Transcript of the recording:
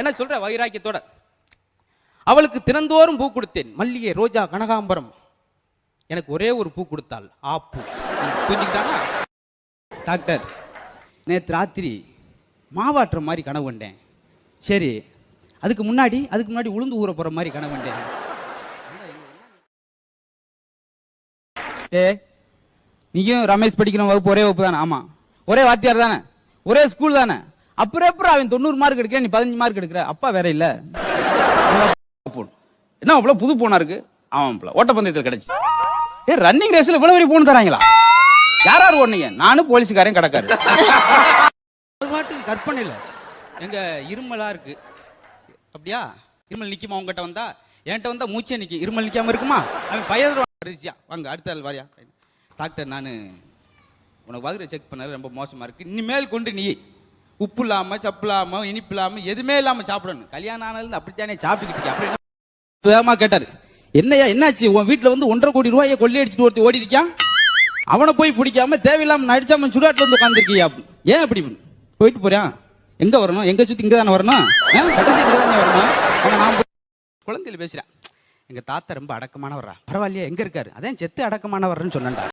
என்ன சொல்ற? வைராக்கியத்தோட. அவளுக்கு தினந்தோறும் பூ கொடுத்தேன். மல்லிகை ரோஜா கனகாம்பரம். எனக்கு ஒரே ஒரு பூ கொடுத்தாள். ஆ புரிஞ்சுக்கிட்டானா? டாக்டர் நேற்று ராத்திரி மாவாட்டுற மாதிரி கனவு கண்டேன். சரி அதுக்கு முன்னாடி அதுக்கு முன்னாடி உளுந்து ஊற போற மாதிரி கனவு கண்டேன். ஏ நீயும் ரமேஷ் படிக்கிற வகுப்பு ஒரே வகுப்பு தானே? ஆமா. ஒரே வாத்தியார் தானே? ஒரே ஸ்கூல் தானே? அப்புறம் அப்புறம் அவன் தொண்ணூறு மார்க் எடுக்கிற நீ பதினஞ்சு மார்க் எடுக்கிற? அப்பா வேற இல்ல. என்ன அவ்வளோ புது போனா இருக்கு? ஆமாம் ஓட்டப்பந்தயத்தில் கிடைச்சு. ஏ ரன்னிங் ரேஸ்ல இவ்வளவு பெரிய போன் தராங்களா? யார் யார் ஓடுனீங்க? நானும் போலீஸ்காரையும் கிடக்காரு அது பாட்டுக்கு கற்பனை இல்லை எங்க இருமலா இருக்கு. அப்படியா? இருமல் நிக்குமா உங்ககிட்ட வந்தா? என்கிட்ட வந்தா மூச்சே நிக்கும் இருமல் நிக்காம இருக்குமா? அவன் பையன் ரிஷியா வாங்க அடுத்த ஆள் வாரியா? டாக்டர் நான் உனக்கு வகுரை செக் பண்ணது ரொம்ப மோசமா இருக்கு. இனிமேல் கொண்டு நீ உப்பு இல்லாமல் சப்பு இல்லாமல் இனிப்பு இல்லாமல் எதுவுமே இல்லாமல் சாப்பிடணும். கல்யாணம் ஆனதுல அப்படித்தானே சாப்பிட்டுக்கிட்டு அப்படி வேகமாக கேட்டார். என்னையா என்னய்யா என்னாச்சு? உன் வீட்டில் வந்து ஒன்றரை கோடி ரூபாயை கொள்ளை அடிச்சுட்டு ஒருத்தி ஓடி இருக்கான் அவனை போய் பிடிக்காம தேவையில்லாம நடிச்சாம சுடாட்டில் வந்து உட்காந்துருக்கியா ஏன் அப்படி? போயிட்டு போறான் எங்க வரணும்? எங்க சுத்தி இங்க தானே வரணும்? ஏன்? கடைசி இங்க தானே வரணும்? நான் குழந்தையில பேசுறேன் எங்க தாத்தா ரொம்ப அடக்கமானவரா பரவாயில்லையா எங்க இருக்காரு? அதான் செத்து அடக்கமானவர்னு சொன்னேன்டா.